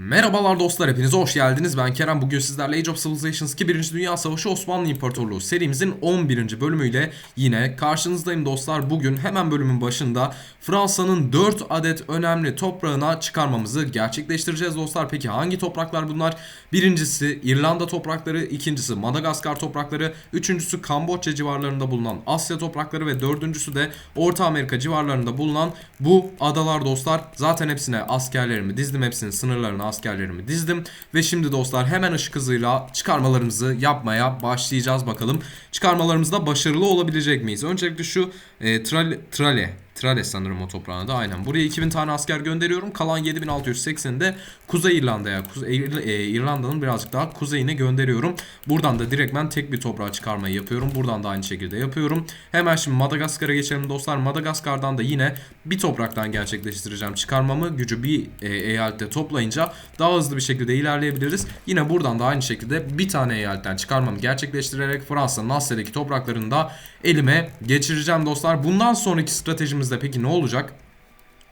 Merhabalar dostlar hepiniz hoş geldiniz. Ben Kerem. Bugün sizlerle Age of Civilizations 2 1. Dünya Savaşı Osmanlı İmparatorluğu serimizin 11. bölümüyle yine karşınızdayım dostlar. Bugün hemen bölümün başında Fransa'nın 4 adet önemli toprağına çıkarmamızı gerçekleştireceğiz dostlar. Peki hangi topraklar bunlar? Birincisi İrlanda toprakları, ikincisi Madagaskar toprakları, üçüncüsü Kamboçya civarlarında bulunan Asya toprakları ve dördüncüsü de Orta Amerika civarlarında bulunan bu adalar dostlar. Zaten hepsine askerlerimi dizdim. Hepsinin sınırlarına askerlerimi dizdim. Ve şimdi dostlar hemen ışık hızıyla çıkarmalarımızı yapmaya başlayacağız bakalım. Çıkarmalarımızda başarılı olabilecek miyiz? Öncelikle şu e, Trale, Trale Trale sanırım o toprağına da aynen. Buraya 2000 tane asker gönderiyorum. Kalan 7680'i de Kuzey İrlanda'ya, Kuzey, e, İrlanda'nın birazcık daha kuzeyine gönderiyorum. Buradan da direktmen tek bir toprağa çıkarmayı yapıyorum. Buradan da aynı şekilde yapıyorum. Hemen şimdi Madagaskar'a geçelim dostlar. Madagaskar'dan da yine bir topraktan gerçekleştireceğim çıkarmamı. Gücü bir e, eyalette toplayınca daha hızlı bir şekilde ilerleyebiliriz. Yine buradan da aynı şekilde bir tane eyaletten çıkarmamı gerçekleştirerek Fransa'nın Asya'daki topraklarını da elime geçireceğim dostlar. Bundan sonraki stratejimizde peki ne olacak?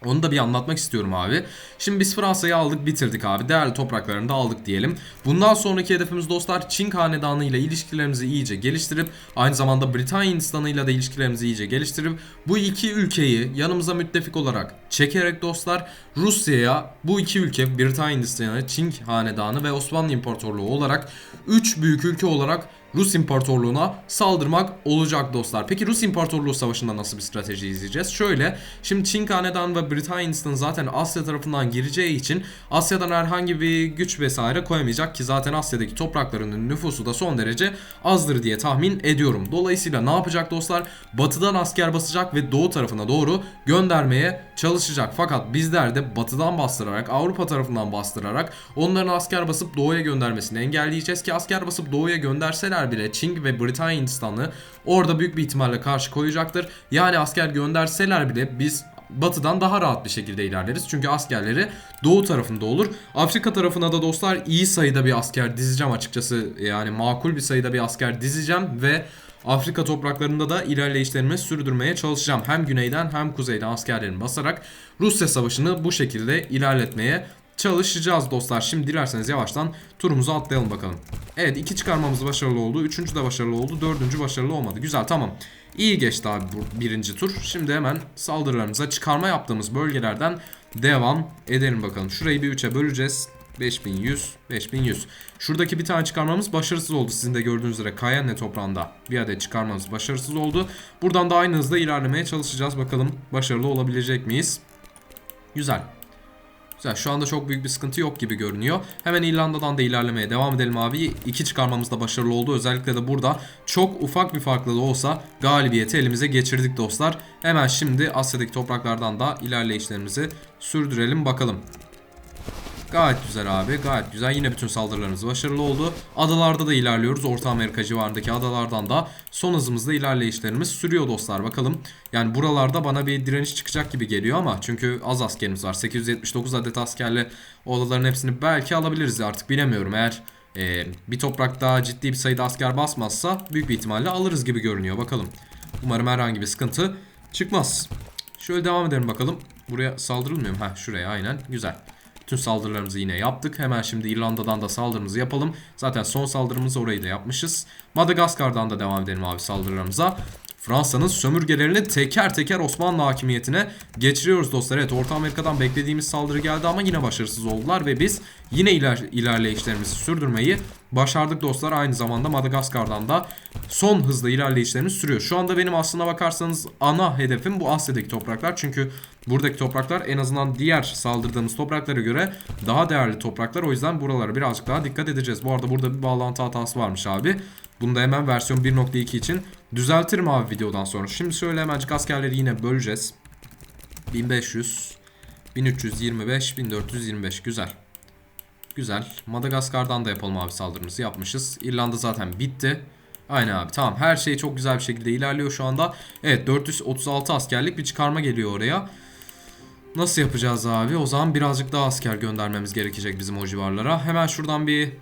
Onu da bir anlatmak istiyorum abi. Şimdi biz Fransa'yı aldık bitirdik abi. Değerli topraklarını da aldık diyelim. Bundan sonraki hedefimiz dostlar Çin Hanedanı ile ilişkilerimizi iyice geliştirip aynı zamanda Britanya Hindistanı ile de ilişkilerimizi iyice geliştirip bu iki ülkeyi yanımıza müttefik olarak çekerek dostlar Rusya'ya bu iki ülke Britanya Hindistanı, Çin Hanedanı ve Osmanlı İmparatorluğu olarak 3 büyük ülke olarak Rus İmparatorluğu'na saldırmak olacak dostlar. Peki Rus İmparatorluğu Savaşı'nda nasıl bir strateji izleyeceğiz? Şöyle, şimdi Çin Hanedan ve Britanya Hindistan zaten Asya tarafından gireceği için Asya'dan herhangi bir güç vesaire koyamayacak ki zaten Asya'daki topraklarının nüfusu da son derece azdır diye tahmin ediyorum. Dolayısıyla ne yapacak dostlar? Batıdan asker basacak ve doğu tarafına doğru göndermeye çalışacak. Fakat bizler de batıdan bastırarak, Avrupa tarafından bastırarak onların asker basıp doğuya göndermesini engelleyeceğiz ki asker basıp doğuya gönderseler bile Çin ve Britanya Hindistan'ı orada büyük bir ihtimalle karşı koyacaktır. Yani asker gönderseler bile biz batıdan daha rahat bir şekilde ilerleriz. Çünkü askerleri doğu tarafında olur. Afrika tarafına da dostlar iyi sayıda bir asker dizeceğim açıkçası. Yani makul bir sayıda bir asker dizeceğim ve Afrika topraklarında da ilerleyişlerimi sürdürmeye çalışacağım. Hem güneyden hem kuzeyden askerlerimi basarak Rusya savaşını bu şekilde ilerletmeye çalışacağız dostlar. Şimdi dilerseniz yavaştan turumuzu atlayalım bakalım. Evet iki çıkarmamız başarılı oldu. Üçüncü de başarılı oldu. Dördüncü başarılı olmadı. Güzel tamam. İyi geçti abi bu birinci tur. Şimdi hemen saldırılarımıza çıkarma yaptığımız bölgelerden devam edelim bakalım. Şurayı bir 3'e böleceğiz. 5100, 5100. Şuradaki bir tane çıkarmamız başarısız oldu. Sizin de gördüğünüz üzere Cayenne toprağında bir adet çıkarmamız başarısız oldu. Buradan da aynı hızda ilerlemeye çalışacağız. Bakalım başarılı olabilecek miyiz? Güzel. Güzel şu anda çok büyük bir sıkıntı yok gibi görünüyor. Hemen İrlanda'dan da ilerlemeye devam edelim abi. İki çıkarmamız da başarılı oldu. Özellikle de burada çok ufak bir farklı da olsa galibiyeti elimize geçirdik dostlar. Hemen şimdi Asya'daki topraklardan da ilerleyişlerimizi sürdürelim bakalım. Gayet güzel abi gayet güzel yine bütün saldırılarımız başarılı oldu. Adalarda da ilerliyoruz Orta Amerika civarındaki adalardan da son hızımızda ilerleyişlerimiz sürüyor dostlar bakalım. Yani buralarda bana bir direniş çıkacak gibi geliyor ama çünkü az askerimiz var 879 adet askerle o adaların hepsini belki alabiliriz artık bilemiyorum eğer e, bir toprakta ciddi bir sayıda asker basmazsa büyük bir ihtimalle alırız gibi görünüyor bakalım. Umarım herhangi bir sıkıntı çıkmaz. Şöyle devam edelim bakalım. Buraya saldırılmıyor mu? Heh şuraya aynen güzel. Tüm saldırılarımızı yine yaptık. Hemen şimdi İrlanda'dan da saldırımızı yapalım. Zaten son saldırımızı orayı da yapmışız. Madagaskar'dan da devam edelim abi saldırılarımıza. Fransa'nın sömürgelerini teker teker Osmanlı hakimiyetine geçiriyoruz dostlar. Evet Orta Amerika'dan beklediğimiz saldırı geldi ama yine başarısız oldular ve biz yine iler ilerleyişlerimizi sürdürmeyi başardık dostlar. Aynı zamanda Madagaskar'dan da son hızla ilerleyişlerimiz sürüyor. Şu anda benim aslına bakarsanız ana hedefim bu Asya'daki topraklar. Çünkü buradaki topraklar en azından diğer saldırdığımız topraklara göre daha değerli topraklar. O yüzden buralara birazcık daha dikkat edeceğiz. Bu arada burada bir bağlantı hatası varmış abi. Bunu da hemen versiyon 1.2 için düzeltirim abi videodan sonra. Şimdi şöyle hemencik askerleri yine böleceğiz. 1500, 1325, 1425 güzel. Güzel. Madagaskar'dan da yapalım abi saldırımızı yapmışız. İrlanda zaten bitti. Aynen abi tamam her şey çok güzel bir şekilde ilerliyor şu anda. Evet 436 askerlik bir çıkarma geliyor oraya. Nasıl yapacağız abi? O zaman birazcık daha asker göndermemiz gerekecek bizim o civarlara. Hemen şuradan bir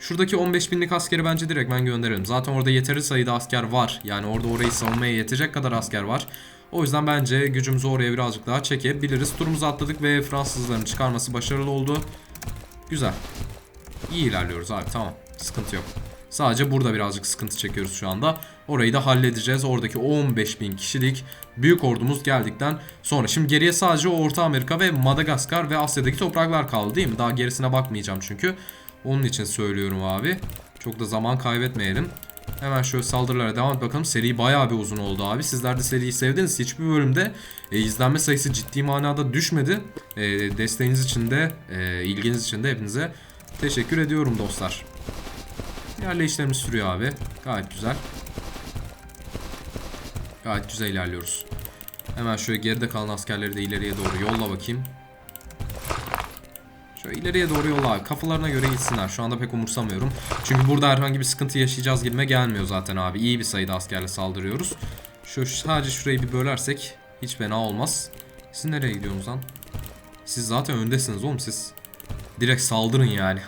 Şuradaki 15 binlik askeri bence direkt ben gönderelim. Zaten orada yeteri sayıda asker var. Yani orada orayı savunmaya yetecek kadar asker var. O yüzden bence gücümüzü oraya birazcık daha çekebiliriz. Turumuzu atladık ve Fransızların çıkarması başarılı oldu. Güzel. İyi ilerliyoruz abi tamam. Sıkıntı yok. Sadece burada birazcık sıkıntı çekiyoruz şu anda. Orayı da halledeceğiz. Oradaki 15 bin kişilik büyük ordumuz geldikten sonra. Şimdi geriye sadece Orta Amerika ve Madagaskar ve Asya'daki topraklar kaldı değil mi? Daha gerisine bakmayacağım çünkü. Onun için söylüyorum abi. Çok da zaman kaybetmeyelim. Hemen şöyle saldırılara devam et bakalım. Seri bayağı bir uzun oldu abi. Sizler de seriyi sevdiniz. Hiçbir bölümde e, izlenme sayısı ciddi manada düşmedi. E, desteğiniz için de, e, ilginiz için de hepinize teşekkür ediyorum dostlar. İlerleyişlerimiz sürüyor abi. Gayet güzel. Gayet güzel ilerliyoruz. Hemen şöyle geride kalan askerleri de ileriye doğru yolla bakayım. Şöyle ileriye doğru yolla abi. Kafalarına göre gitsinler. Şu anda pek umursamıyorum. Çünkü burada herhangi bir sıkıntı yaşayacağız gibime gelmiyor zaten abi. İyi bir sayıda askerle saldırıyoruz. Şu sadece şurayı bir bölersek hiç fena olmaz. Siz nereye gidiyorsunuz lan? Siz zaten öndesiniz oğlum siz. Direkt saldırın yani.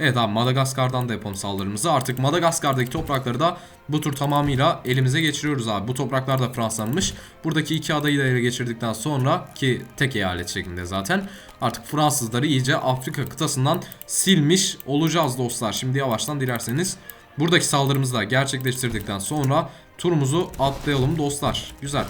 Evet abi Madagaskar'dan da yapalım saldırımızı. Artık Madagaskar'daki toprakları da bu tur tamamıyla elimize geçiriyoruz abi. Bu topraklar da Fransa'nınmış. Buradaki iki adayı da ele geçirdikten sonra ki tek eyalet şeklinde zaten artık Fransızları iyice Afrika kıtasından silmiş olacağız dostlar. Şimdi yavaştan dilerseniz buradaki saldırımızı da gerçekleştirdikten sonra turumuzu atlayalım dostlar. Güzel.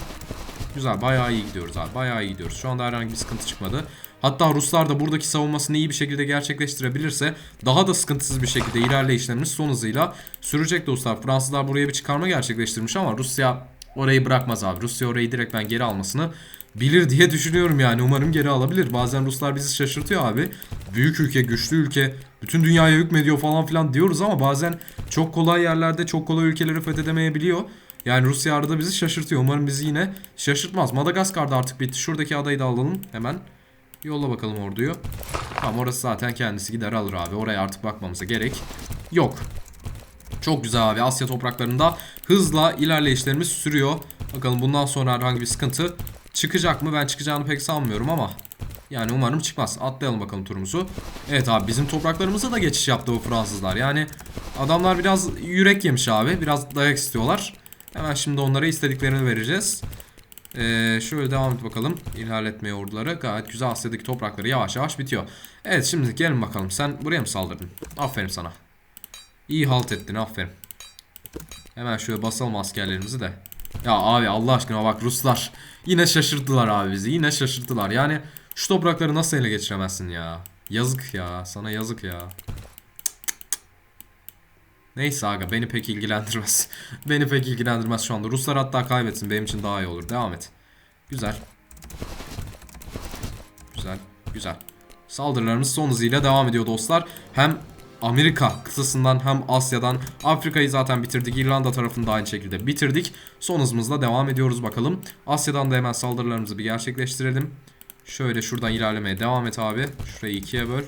Güzel bayağı iyi gidiyoruz abi bayağı iyi gidiyoruz. Şu anda herhangi bir sıkıntı çıkmadı. Hatta Ruslar da buradaki savunmasını iyi bir şekilde gerçekleştirebilirse daha da sıkıntısız bir şekilde ilerleyişlerimiz son hızıyla sürecek dostlar. Fransızlar buraya bir çıkarma gerçekleştirmiş ama Rusya orayı bırakmaz abi. Rusya orayı direkt ben geri almasını bilir diye düşünüyorum yani. Umarım geri alabilir. Bazen Ruslar bizi şaşırtıyor abi. Büyük ülke, güçlü ülke, bütün dünyaya hükmediyor falan filan diyoruz ama bazen çok kolay yerlerde çok kolay ülkeleri fethedemeyebiliyor. Yani Rusya arada bizi şaşırtıyor. Umarım bizi yine şaşırtmaz. Madagaskar'da artık bitti. Şuradaki adayı da alalım hemen. Yolla bakalım orduyu. Tamam orası zaten kendisi gider alır abi. Oraya artık bakmamıza gerek yok. Çok güzel abi. Asya topraklarında hızla ilerleyişlerimiz sürüyor. Bakalım bundan sonra herhangi bir sıkıntı çıkacak mı? Ben çıkacağını pek sanmıyorum ama yani umarım çıkmaz. Atlayalım bakalım turumuzu. Evet abi bizim topraklarımıza da geçiş yaptı bu Fransızlar. Yani adamlar biraz yürek yemiş abi. Biraz dayak istiyorlar. Hemen şimdi onlara istediklerini vereceğiz. Ee, şöyle devam et bakalım. İlerletmeye orduları. Gayet güzel Asya'daki toprakları yavaş yavaş bitiyor. Evet şimdi gelin bakalım. Sen buraya mı saldırdın? Aferin sana. İyi halt ettin aferin. Hemen şöyle basalım askerlerimizi de. Ya abi Allah aşkına bak Ruslar. Yine şaşırttılar abi bizi. Yine şaşırttılar. Yani şu toprakları nasıl ele geçiremezsin ya. Yazık ya. Sana yazık ya. Neyse aga beni pek ilgilendirmez. beni pek ilgilendirmez şu anda. Ruslar hatta kaybetsin benim için daha iyi olur. Devam et. Güzel. Güzel. Güzel. Saldırılarımız son hızıyla devam ediyor dostlar. Hem Amerika kıtasından hem Asya'dan Afrika'yı zaten bitirdik. İrlanda tarafını da aynı şekilde bitirdik. Son hızımızla devam ediyoruz bakalım. Asya'dan da hemen saldırılarımızı bir gerçekleştirelim. Şöyle şuradan ilerlemeye devam et abi. Şurayı ikiye böl.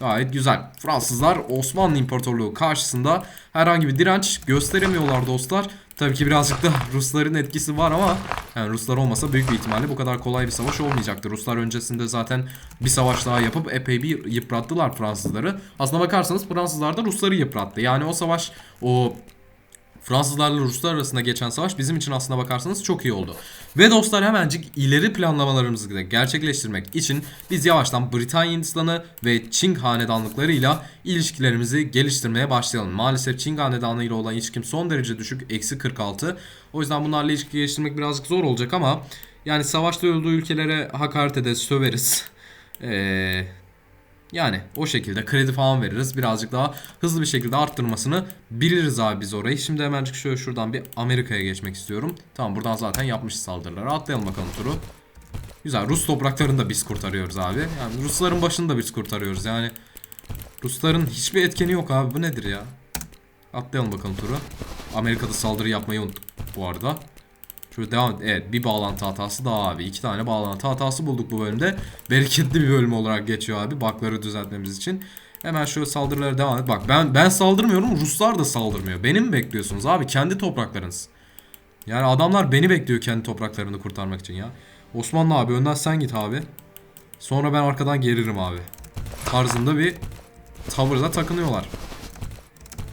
Gayet güzel. Fransızlar Osmanlı İmparatorluğu karşısında herhangi bir direnç gösteremiyorlar dostlar. Tabii ki birazcık da Rusların etkisi var ama yani Ruslar olmasa büyük bir ihtimalle bu kadar kolay bir savaş olmayacaktı. Ruslar öncesinde zaten bir savaş daha yapıp epey bir yıprattılar Fransızları. Aslına bakarsanız Fransızlar da Rusları yıprattı. Yani o savaş o Fransızlarla Ruslar arasında geçen savaş bizim için aslına bakarsanız çok iyi oldu. Ve dostlar hemencik ileri planlamalarımızı da gerçekleştirmek için biz yavaştan Britanya Hindistanı ve Çin hanedanlıklarıyla ilişkilerimizi geliştirmeye başlayalım. Maalesef Çin hanedanlığı ile olan ilişkim son derece düşük. Eksi 46. O yüzden bunlarla ilişki geliştirmek birazcık zor olacak ama yani savaşta öldüğü ülkelere hakaret ederiz, söveriz. Eee yani o şekilde kredi falan veririz. Birazcık daha hızlı bir şekilde arttırmasını biliriz abi biz orayı. Şimdi hemencik şöyle şuradan bir Amerika'ya geçmek istiyorum. Tamam buradan zaten yapmış saldırıları. Atlayalım bakalım turu. Güzel Rus topraklarını da biz kurtarıyoruz abi. Yani Rusların başını da biz kurtarıyoruz. Yani Rusların hiçbir etkeni yok abi. Bu nedir ya? Atlayalım bakalım turu. Amerika'da saldırı yapmayı unuttuk bu arada. Şöyle devam et. Evet bir bağlantı hatası daha abi. İki tane bağlantı hatası bulduk bu bölümde. Bereketli bir bölüm olarak geçiyor abi. Bakları düzeltmemiz için. Hemen şöyle saldırılara devam et. Bak ben ben saldırmıyorum. Ruslar da saldırmıyor. Beni mi bekliyorsunuz abi? Kendi topraklarınız. Yani adamlar beni bekliyor kendi topraklarını kurtarmak için ya. Osmanlı abi önden sen git abi. Sonra ben arkadan gelirim abi. Tarzında bir tavırda takınıyorlar.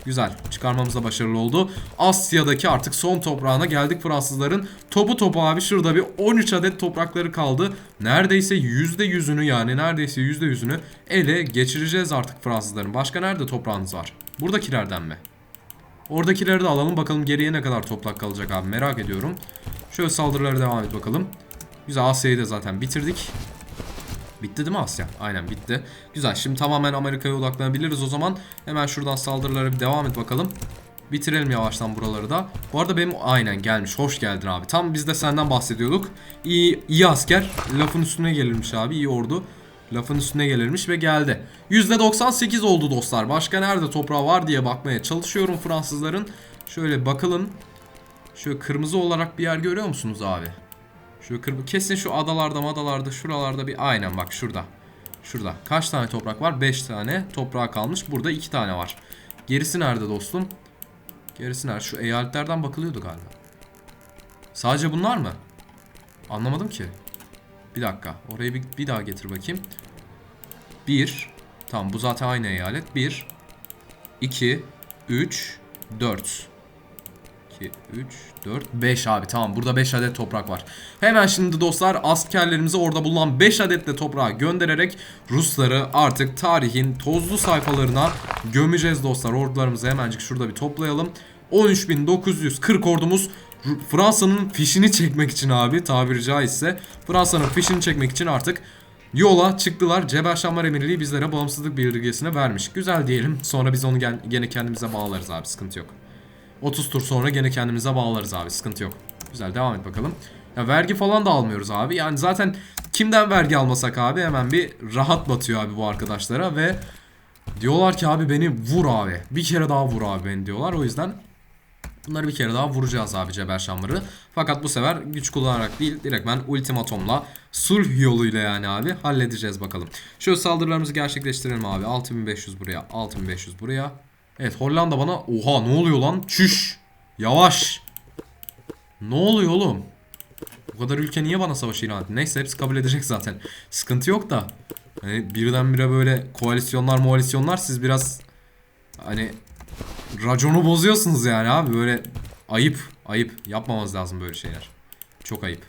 Güzel. Çıkarmamız da başarılı oldu. Asya'daki artık son toprağına geldik Fransızların. Topu topu abi şurada bir 13 adet toprakları kaldı. Neredeyse %100'ünü yani neredeyse %100'ünü ele geçireceğiz artık Fransızların. Başka nerede toprağınız var? Buradakilerden mi? Oradakileri de alalım bakalım geriye ne kadar toprak kalacak abi merak ediyorum. Şöyle saldırılara devam et bakalım. Güzel Asya'yı da zaten bitirdik. Bitti değil mi Asya? Aynen bitti. Güzel şimdi tamamen Amerika'ya odaklanabiliriz o zaman. Hemen şuradan saldırılara bir devam et bakalım. Bitirelim yavaştan buraları da. Bu arada benim aynen gelmiş. Hoş geldin abi. Tam biz de senden bahsediyorduk. İyi, iyi asker. Lafın üstüne gelirmiş abi. iyi ordu. Lafın üstüne gelirmiş ve geldi. %98 oldu dostlar. Başka nerede toprağı var diye bakmaya çalışıyorum Fransızların. Şöyle bakalım. Şöyle kırmızı olarak bir yer görüyor musunuz abi? Şu kırmızı kesin şu adalarda madalarda şuralarda bir aynen bak şurada. Şurada. Kaç tane toprak var? 5 tane toprağa kalmış. Burada 2 tane var. Gerisi nerede dostum? Gerisi nerede? Şu eyaletlerden bakılıyordu galiba. Sadece bunlar mı? Anlamadım ki. Bir dakika. Orayı bir, bir daha getir bakayım. 1 Tamam bu zaten aynı eyalet. 1 2 3 4 2, 3, 4, 5 abi tamam burada 5 adet toprak var. Hemen şimdi dostlar askerlerimizi orada bulunan 5 adet de toprağa göndererek Rusları artık tarihin tozlu sayfalarına gömeceğiz dostlar. Ordularımızı hemencik şurada bir toplayalım. 13.940 ordumuz Fransa'nın fişini çekmek için abi tabiri caizse Fransa'nın fişini çekmek için artık yola çıktılar. Cebel Şammar Emirliği bizlere bağımsızlık bildirgesini vermiş. Güzel diyelim. Sonra biz onu gen- gene kendimize bağlarız abi sıkıntı yok. 30 tur sonra gene kendimize bağlarız abi sıkıntı yok. Güzel devam et bakalım. Ya vergi falan da almıyoruz abi. Yani zaten kimden vergi almasak abi hemen bir rahat batıyor abi bu arkadaşlara ve diyorlar ki abi beni vur abi. Bir kere daha vur abi beni diyorlar. O yüzden bunları bir kere daha vuracağız abi Cebel Şamlar'ı. Fakat bu sefer güç kullanarak değil direktmen ultimatomla sulh yoluyla yani abi halledeceğiz bakalım. Şöyle saldırılarımızı gerçekleştirelim abi. 6500 buraya 6500 buraya. Evet Hollanda bana oha ne oluyor lan? Çüş. Yavaş. Ne oluyor oğlum? Bu kadar ülke niye bana savaş ilan etti? Neyse hepsi kabul edecek zaten. Sıkıntı yok da. Hani birdenbire böyle koalisyonlar mualisyonlar siz biraz hani raconu bozuyorsunuz yani abi böyle ayıp ayıp yapmamamız lazım böyle şeyler. Çok ayıp.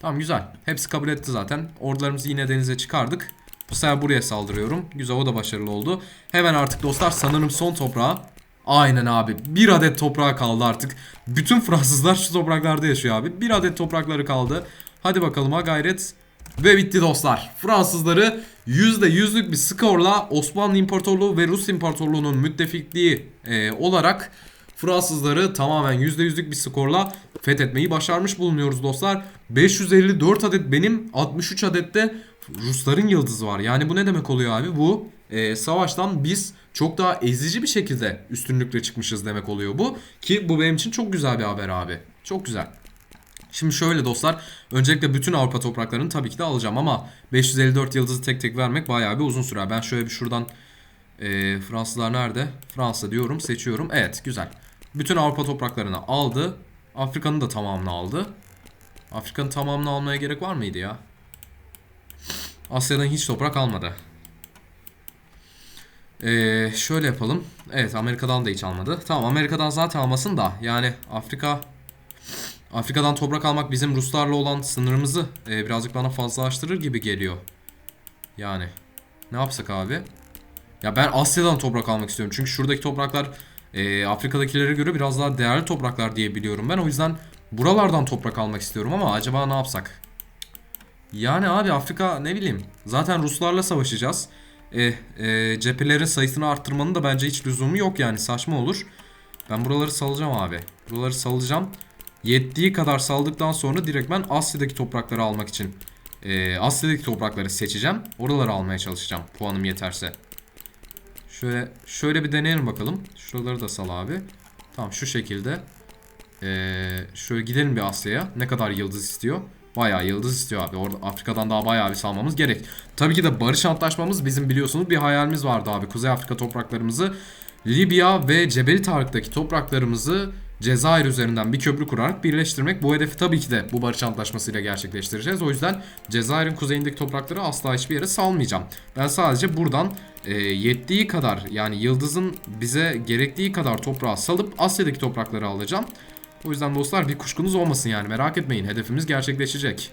Tamam güzel. Hepsi kabul etti zaten. Ordularımızı yine denize çıkardık. Bu sefer buraya saldırıyorum. Güzel o da başarılı oldu. Hemen artık dostlar sanırım son toprağa. Aynen abi. Bir adet toprağı kaldı artık. Bütün Fransızlar şu topraklarda yaşıyor abi. Bir adet toprakları kaldı. Hadi bakalım ha gayret. Ve bitti dostlar. Fransızları %100'lük bir skorla Osmanlı İmparatorluğu ve Rus İmparatorluğu'nun müttefikliği e, olarak Fransızları tamamen %100'lük bir skorla fethetmeyi başarmış bulunuyoruz dostlar. 554 adet benim 63 adet de Rusların yıldızı var. Yani bu ne demek oluyor abi? Bu e, savaştan biz çok daha ezici bir şekilde üstünlükle çıkmışız demek oluyor bu. Ki bu benim için çok güzel bir haber abi. Çok güzel. Şimdi şöyle dostlar. Öncelikle bütün Avrupa topraklarını tabii ki de alacağım ama 554 yıldızı tek tek vermek bayağı bir uzun sürer. Ben şöyle bir şuradan e, Fransızlar nerede? Fransa diyorum seçiyorum. Evet güzel. Bütün Avrupa topraklarını aldı. Afrika'nın da tamamını aldı. Afrika'nın tamamını almaya gerek var mıydı ya? Asya'dan hiç toprak almadı. Ee, şöyle yapalım. Evet Amerika'dan da hiç almadı. Tamam Amerika'dan zaten almasın da yani Afrika Afrika'dan toprak almak bizim Ruslarla olan sınırımızı e, birazcık bana fazlalaştırır gibi geliyor. Yani ne yapsak abi? Ya ben Asya'dan toprak almak istiyorum. Çünkü şuradaki topraklar e, Afrika'dakilere göre biraz daha değerli topraklar diye biliyorum ben. O yüzden buralardan toprak almak istiyorum ama acaba ne yapsak? Yani abi Afrika ne bileyim. Zaten Ruslarla savaşacağız. E, e, cephelerin sayısını arttırmanın da bence hiç lüzumu yok yani saçma olur. Ben buraları salacağım abi. Buraları salacağım. Yettiği kadar saldıktan sonra direkt ben Asya'daki toprakları almak için e, Asya'daki toprakları seçeceğim. Oraları almaya çalışacağım puanım yeterse. Şöyle şöyle bir deneyelim bakalım. Şuraları da sal abi. Tamam şu şekilde. Ee, şöyle gidelim bir Asya'ya. Ne kadar yıldız istiyor? Bayağı yıldız istiyor abi. Orada Afrika'dan daha bayağı bir salmamız gerek. Tabii ki de barış antlaşmamız bizim biliyorsunuz bir hayalimiz vardı abi. Kuzey Afrika topraklarımızı Libya ve Cebeli Tarık'taki topraklarımızı Cezayir üzerinden bir köprü kurarak birleştirmek. Bu hedefi tabii ki de bu barış antlaşmasıyla gerçekleştireceğiz. O yüzden Cezayir'in kuzeyindeki toprakları asla hiçbir yere salmayacağım. Ben sadece buradan e, yettiği kadar yani Yıldız'ın bize gerektiği kadar toprağı salıp Asya'daki toprakları alacağım. O yüzden dostlar bir kuşkunuz olmasın yani merak etmeyin hedefimiz gerçekleşecek.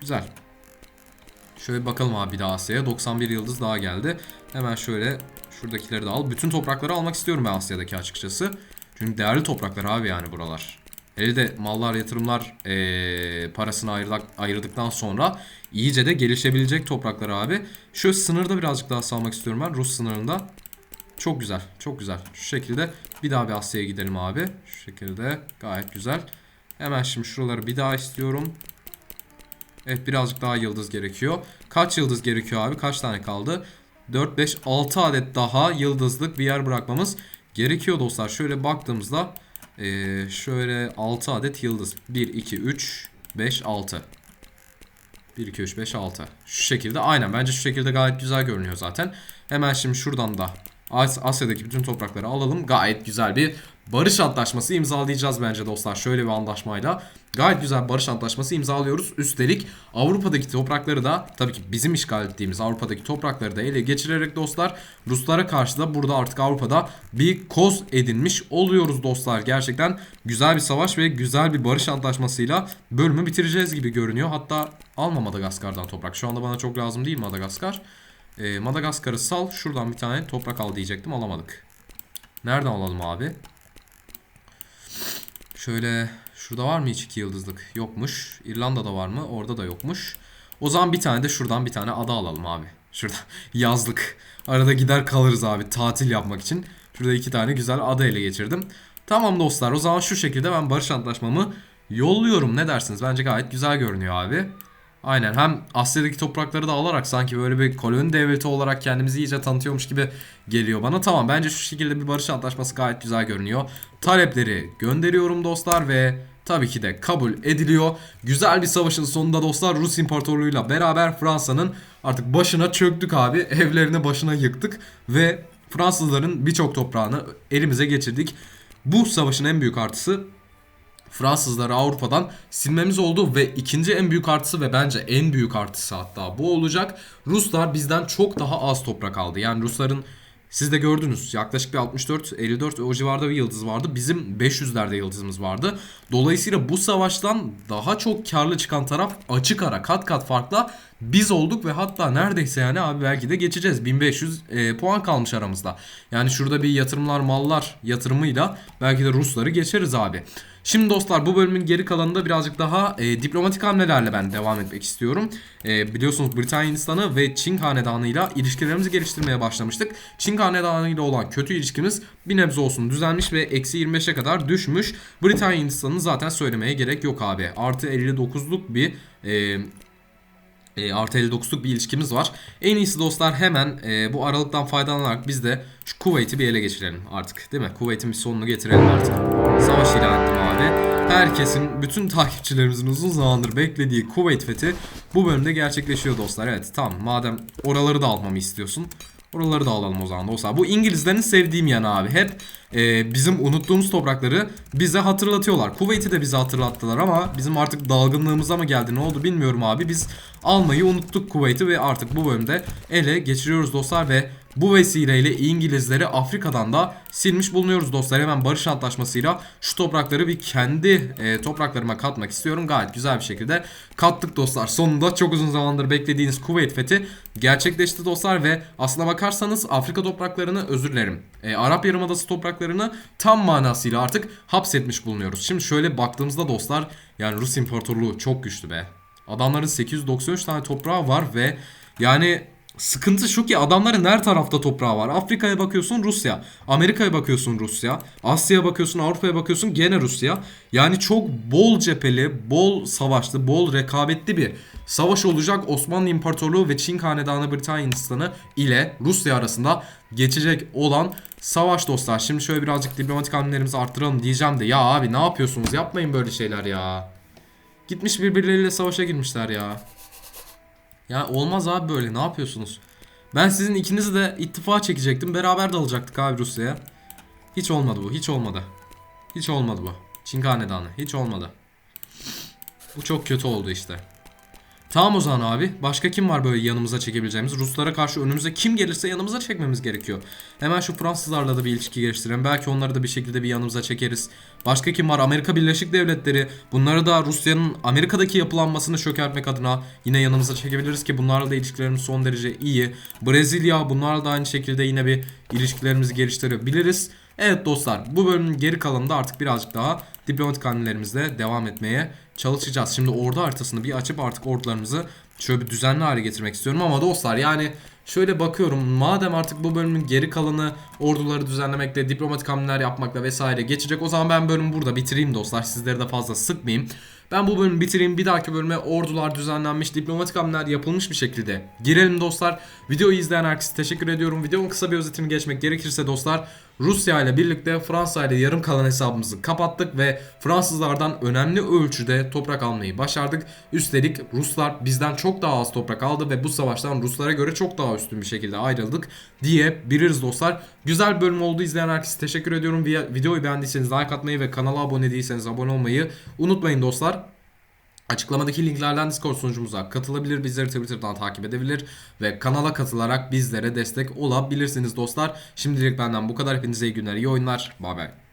Güzel. Şöyle bakalım abi bir daha Asya'ya. 91 yıldız daha geldi. Hemen şöyle şuradakileri de al. Bütün toprakları almak istiyorum ben Asya'daki açıkçası. Çünkü değerli topraklar abi yani buralar. Hele de mallar, yatırımlar ee, parasını ayırdık, ayırdıktan sonra iyice de gelişebilecek topraklar abi. Şu sınırda birazcık daha salmak istiyorum ben. Rus sınırında. Çok güzel, çok güzel. Şu şekilde bir daha bir Asya'ya gidelim abi. Şu şekilde gayet güzel. Hemen şimdi şuraları bir daha istiyorum. Evet birazcık daha yıldız gerekiyor. Kaç yıldız gerekiyor abi? Kaç tane kaldı? 4, 5, 6 adet daha yıldızlık bir yer bırakmamız gerekiyor dostlar. Şöyle baktığımızda ee, şöyle 6 adet yıldız. 1, 2, 3, 5, 6. 1, 2, 3, 5, 6. Şu şekilde aynen bence şu şekilde gayet güzel görünüyor zaten. Hemen şimdi şuradan da As- Asya'daki bütün toprakları alalım. Gayet güzel bir barış antlaşması imzalayacağız bence dostlar. Şöyle bir anlaşmayla. Gayet güzel barış antlaşması imzalıyoruz. Üstelik Avrupa'daki toprakları da tabii ki bizim işgal ettiğimiz Avrupa'daki toprakları da ele geçirerek dostlar Ruslara karşı da burada artık Avrupa'da bir koz edinmiş oluyoruz dostlar. Gerçekten güzel bir savaş ve güzel bir barış antlaşmasıyla bölümü bitireceğiz gibi görünüyor. Hatta alma Madagaskar'dan toprak. Şu anda bana çok lazım değil Madagaskar. Ee, Madagaskar'ı sal. Şuradan bir tane toprak al diyecektim. Alamadık. Nereden alalım abi? Şöyle şurada var mı hiç iki yıldızlık? Yokmuş. İrlanda'da var mı? Orada da yokmuş. O zaman bir tane de şuradan bir tane ada alalım abi. Şurada yazlık. Arada gider kalırız abi tatil yapmak için. Şurada iki tane güzel ada ele geçirdim. Tamam dostlar o zaman şu şekilde ben barış antlaşmamı yolluyorum. Ne dersiniz? Bence gayet güzel görünüyor abi. Aynen hem Asya'daki toprakları da alarak sanki böyle bir koloni devleti olarak kendimizi iyice tanıtıyormuş gibi geliyor bana. Tamam bence şu şekilde bir barış antlaşması gayet güzel görünüyor. Talepleri gönderiyorum dostlar ve tabii ki de kabul ediliyor. Güzel bir savaşın sonunda dostlar Rus İmparatorluğu'yla beraber Fransa'nın artık başına çöktük abi. Evlerini başına yıktık ve Fransızların birçok toprağını elimize geçirdik. Bu savaşın en büyük artısı Fransızları Avrupa'dan silmemiz oldu ve ikinci en büyük artısı ve bence en büyük artısı hatta bu olacak. Ruslar bizden çok daha az toprak aldı. Yani Rusların siz de gördünüz yaklaşık bir 64 54 o civarda bir yıldız vardı. Bizim 500'lerde yıldızımız vardı. Dolayısıyla bu savaştan daha çok karlı çıkan taraf açık ara kat kat farkla biz olduk ve hatta neredeyse yani abi belki de geçeceğiz. 1500 e, puan kalmış aramızda. Yani şurada bir yatırımlar mallar yatırımıyla belki de Rusları geçeriz abi. Şimdi dostlar bu bölümün geri kalanında birazcık daha e, diplomatik hamlelerle ben devam etmek istiyorum. E, biliyorsunuz Britanya Hindistanı ve Çin Hanedanı ile ilişkilerimizi geliştirmeye başlamıştık. Çin Hanedanı ile olan kötü ilişkimiz bir nebze olsun düzelmiş ve eksi 25'e kadar düşmüş. Britanya Hindistan'ı zaten söylemeye gerek yok abi. Artı 59'luk bir e, e, artı 59'luk bir ilişkimiz var. En iyisi dostlar hemen e, bu aralıktan faydalanarak biz de şu Kuveyt'i bir ele geçirelim artık değil mi? Kuveyt'in bir sonunu getirelim artık. Savaş ilan ettim abi. Herkesin, bütün takipçilerimizin uzun zamandır beklediği Kuveyt fethi bu bölümde gerçekleşiyor dostlar. Evet tamam madem oraları da almamı istiyorsun. Oraları da alalım o zaman dostlar. Bu İngilizlerin sevdiğim yanı abi. Hep e, bizim unuttuğumuz toprakları bize hatırlatıyorlar. Kuveyt'i de bize hatırlattılar ama bizim artık dalgınlığımıza mı geldi ne oldu bilmiyorum abi. Biz almayı unuttuk Kuveyt'i ve artık bu bölümde ele geçiriyoruz dostlar ve bu vesileyle İngilizleri Afrika'dan da silmiş bulunuyoruz dostlar. Hemen barış antlaşmasıyla şu toprakları bir kendi e, topraklarıma katmak istiyorum. Gayet güzel bir şekilde kattık dostlar. Sonunda çok uzun zamandır beklediğiniz Kuveyt fethi gerçekleşti dostlar ve aslına bakarsanız Afrika topraklarını özür dilerim. E, Arap Yarımadası topraklarını tam manasıyla artık hapsetmiş bulunuyoruz. Şimdi şöyle baktığımızda dostlar yani Rus İmparatorluğu çok güçlü be. Adamların 893 tane toprağı var ve yani Sıkıntı şu ki adamların her tarafta toprağı var. Afrika'ya bakıyorsun Rusya. Amerika'ya bakıyorsun Rusya. Asya'ya bakıyorsun Avrupa'ya bakıyorsun gene Rusya. Yani çok bol cepheli, bol savaşlı, bol rekabetli bir savaş olacak Osmanlı İmparatorluğu ve Çin Hanedanı Britanya Hindistanı ile Rusya arasında geçecek olan savaş dostlar. Şimdi şöyle birazcık diplomatik hamlelerimizi arttıralım diyeceğim de ya abi ne yapıyorsunuz? Yapmayın böyle şeyler ya. Gitmiş birbirleriyle savaşa girmişler ya. Ya olmaz abi böyle ne yapıyorsunuz? Ben sizin ikinizi de ittifa çekecektim. Beraber de alacaktık abi Rusya'ya. Hiç olmadı bu hiç olmadı. Hiç olmadı bu. Çin hanedanı. Hiç olmadı. Bu çok kötü oldu işte. Tamam o zaman abi. Başka kim var böyle yanımıza çekebileceğimiz? Ruslara karşı önümüze kim gelirse yanımıza çekmemiz gerekiyor. Hemen şu Fransızlarla da bir ilişki geliştirelim. Belki onları da bir şekilde bir yanımıza çekeriz. Başka kim var? Amerika Birleşik Devletleri. Bunları da Rusya'nın Amerika'daki yapılanmasını çökertmek adına yine yanımıza çekebiliriz ki bunlarla da ilişkilerimiz son derece iyi. Brezilya bunlarla da aynı şekilde yine bir ilişkilerimizi geliştirebiliriz. Evet dostlar bu bölümün geri kalanında artık birazcık daha diplomatik hamlelerimizle devam etmeye çalışacağız. Şimdi ordu haritasını bir açıp artık ordularımızı şöyle bir düzenli hale getirmek istiyorum ama dostlar yani şöyle bakıyorum madem artık bu bölümün geri kalanı orduları düzenlemekle diplomatik hamleler yapmakla vesaire geçecek o zaman ben bölümü burada bitireyim dostlar sizleri de fazla sıkmayayım. Ben bu bölümü bitireyim bir dahaki bölüme ordular düzenlenmiş diplomatik hamleler yapılmış bir şekilde girelim dostlar. Videoyu izleyen herkese teşekkür ediyorum. Videonun kısa bir özetini geçmek gerekirse dostlar Rusya ile birlikte Fransa ile yarım kalan hesabımızı kapattık ve Fransızlardan önemli ölçüde toprak almayı başardık. Üstelik Ruslar bizden çok daha az toprak aldı ve bu savaştan Ruslara göre çok daha üstün bir şekilde ayrıldık diyebiliriz dostlar. Güzel bölüm oldu izleyen herkese teşekkür ediyorum. Vi- Videoyu beğendiyseniz like atmayı ve kanala abone değilseniz abone olmayı unutmayın dostlar. Açıklamadaki linklerden Discord sunucumuza katılabilir, bizleri Twitter'dan takip edebilir ve kanala katılarak bizlere destek olabilirsiniz dostlar. Şimdilik benden bu kadar. Hepinize iyi günler, iyi oyunlar. Bay bay.